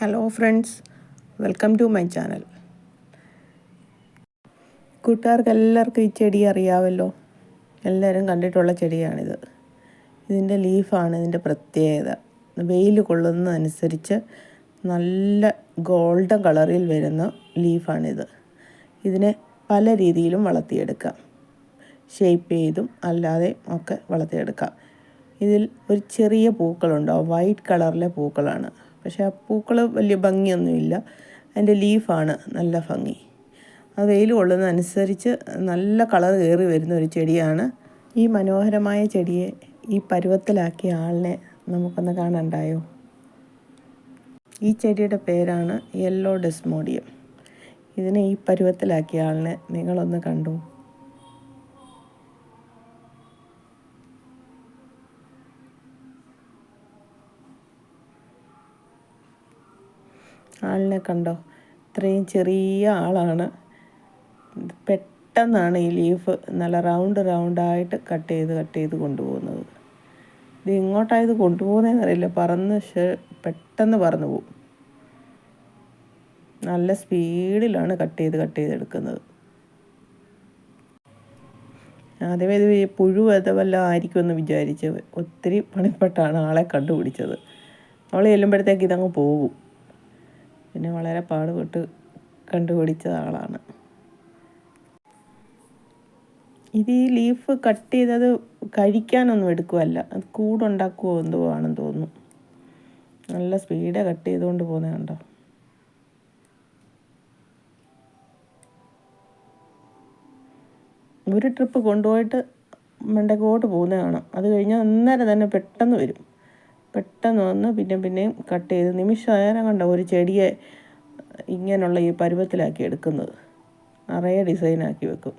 Hello friends welcome to my channel കൂട്ടുകാർക്ക് എല്ലാവർക്കും ഈ ചെടി അറിയാമല്ലോ എല്ലാവരും കണ്ടിട്ടുള്ള ചെടിയാണിത്. ഇതിന്റെ ലീഫാണ് ഇതിന്റെ പ്രത്യേകത. വെയിൽ കൊള്ളുന്നതനുസരിച്ച് നല്ല ഗോൾഡൻ കളറിൽ വരുന്ന ലീഫാണിത് ഇതിനെ പല രീതിയിലും വളർത്തിയെടുക്കാം. ഷേപ്പ് ചെയ്തും അല്ലാതെ ഒക്കെ വളർത്തിയെടുക്കാം. ഇതിൽ ഒരു ചെറിയ പൂക്കളുണ്ടാവും വൈറ്റ് കളറിലെ പൂക്കളാണ്. പക്ഷേ ആ പൂക്കൾ വലിയ ഭംഗിയൊന്നുമില്ല. അതിന്റെ ലീഫാണ് നല്ല ഭംഗി. അത് വെയിൽ കൊള്ളുന്നതനുസരിച്ച് നല്ല കളർ കയറി വരുന്ന ഒരു ചെടിയാണ്. ഈ മനോഹരമായ ചെടിയെ ഈ പരുവത്തിലാക്കിയ ആളിനെ നമുക്കൊന്ന് കാണണ്ടായോ ഈ ചെടിയുടെ പേരാണ് യെല്ലോ ഡെസ്മോഡിയം ഇതിനെ ഈ പരുവത്തിലാക്കിയ ആളിനെ നിങ്ങളൊന്ന് കണ്ടു? ആളിനെ കണ്ടോ? ഇത്രയും ചെറിയ ആളാണ്. പെട്ടെന്നാണ് ഈ ലീഫ് നല്ല റൗണ്ട് റൗണ്ടായിട്ട് കട്ട് ചെയ്ത് കട്ട് ചെയ്ത് കൊണ്ടുപോകുന്നത്. ഇത് ഇങ്ങോട്ടായത് കൊണ്ടുപോകുന്നതെന്ന് അറിയില്ല. പറന്ന് പെട്ടെന്ന് പറന്നു പോകും നല്ല സ്പീഡിലാണ് കട്ട് ചെയ്ത് കട്ട് ചെയ്തെടുക്കുന്നത് ആദ്യമേ ഇത് പുഴു വല്ല ആയിരിക്കുമെന്ന് വിചാരിച്ച് ഒത്തിരി പണിപ്പെട്ടാണ് ആളെ കണ്ടുപിടിച്ചത്. അവൾ ചെല്ലുമ്പോഴത്തേക്ക് ഇതങ്ങ് പോകും. പിന്നെ വളരെ പാടുപെട്ട് കണ്ടുപിടിച്ച ആളാണ്. ഇത് ഈ ലീഫ് കട്ട് ചെയ്തത് കഴിക്കാനൊന്നും എടുക്കുമല്ല അത് കൂടുണ്ടാക്കുമോ എന്തോ ആണെന്ന് തോന്നുന്നു. നല്ല സ്പീഡ് കട്ട് ചെയ്തുകൊണ്ട് പോകുന്നത് കണ്ടോ? ഒരു ട്രിപ്പ് കൊണ്ടുപോയിട്ട് മണ്ടക്കോട്ട് പോകുന്നത് കാണാം അത് കഴിഞ്ഞാൽ അന്നേരം തന്നെ പെട്ടെന്ന് വരും. പെട്ടെന്ന് വന്ന് പിന്നെ പിന്നെയും കട്ട് ചെയ്ത് നിമിഷ നേരം കണ്ട ഒരു ചെടിയെ ഇങ്ങനെയുള്ള ഈ പരുവത്തിലാക്കി എടുക്കുന്നത്. നിറയെ ഡിസൈനാക്കി വെക്കും.